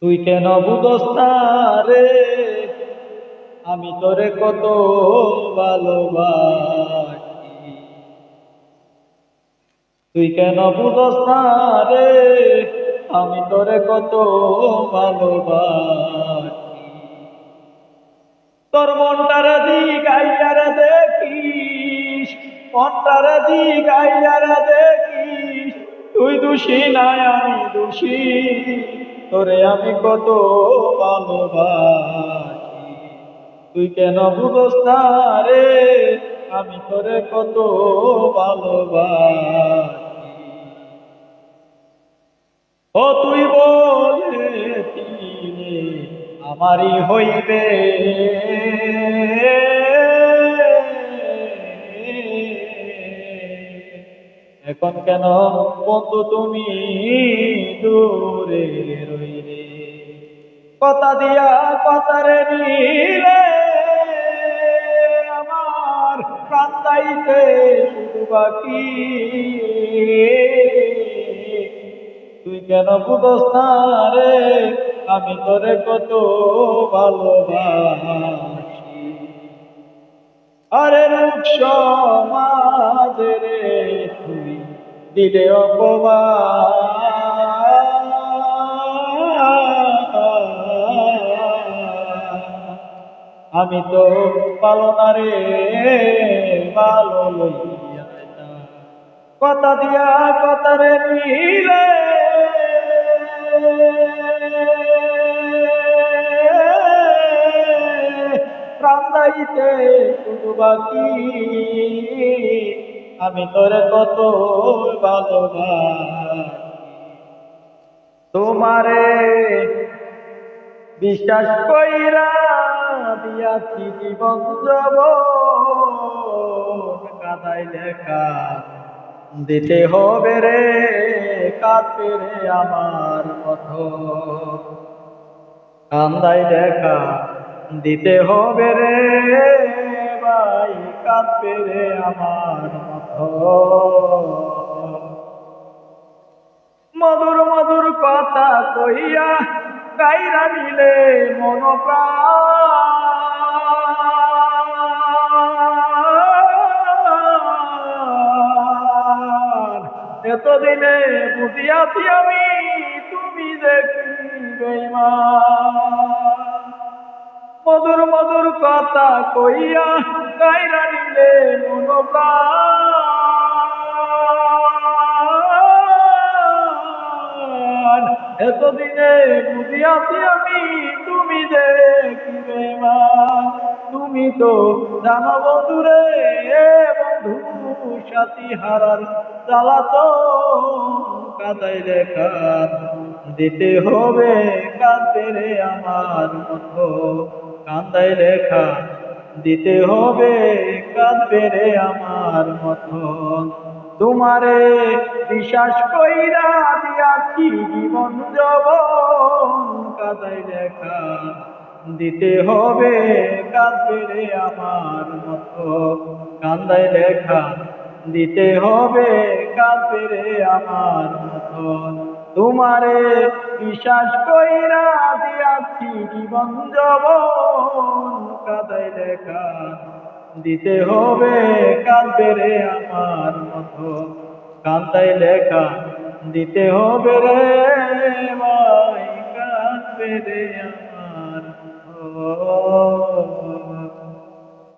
তুই কেন বুঝস না রে? আমি তোরে কত ভালোবাসি। তুই কেন বুঝস না রে? আমি তোরে কত ভালোবাসি। তোর মনটারে দি গাইয়ারে দেখিস। মনটারে দি গাইয়ারে দেখিস। তুই দোষী নাই আমি দোষী। তোরে আমি কত ভালোবাসি। তুই কেন বুঝস রে? আমি তোরে কত ভালোবাসি। ও তুই বলেছিলে, আমারই হইবে। এখন কেন বন্ধু তুমি দূরে রইলে? কথা দিয়া কথারে নিলে আমার কান্দাইতে শুধু বাকি তুই কেন বুঝস না রে, আমি তোরে কত ভালোবাসি। আরে রূপ সমাজ রে দিলে অপমান। আমি তো পালনা রে ভালো কথা দিয়া কথা রে নিলে প্রান্দাইতে শুধু বাকি আমি তোরে কত ভালোবাসি তোমারে বিশ্বাস কইরা দিয়াছি জীবন যাব কাদাই লেখা দিতে হবে রে, কাঁদতে রে আমার মতো কান্দাই দেখা দিতে হবে রে, ভাই কাঁদবে রে আমার মধুর মধুর কথা কইয়া গাইরা নিলে মন এতদিনে বুঝিয়াছি আমি তুমি দেখি মধুর মধুর কথা কইয়া গাইরা নিলে মন প্রাণ এতদিনে বুঝিয়াছি আমি, তুমি দেখিবে মা তুমি তো জানো বন্ধুরে বন্ধু সাথী হারার জ্বালাত কাদাই রেখা দিতে হবে কাঁদতে রে আমার মতো কান্দাই লেখা, দিতে হবে, কাঁদবে রে আমার মতো তোমারে বিশ্বাস কইরা দিয়াছি জীবন যবন কাদাই লেখা, দিতে হবে, কাঁদবে রে আমার মতো কান্দাই লেখা, দিতে হবে, কাঁদবে রে আমার মতো তোমারে বিশ্বাস কইরা দিয়াছি জীবন কাদাই দেখা দিতে হবে কাঁদবে রে আমার মতো। কান্দাই লেখা, দিতে হবে রে ভাই কাঁদবে রে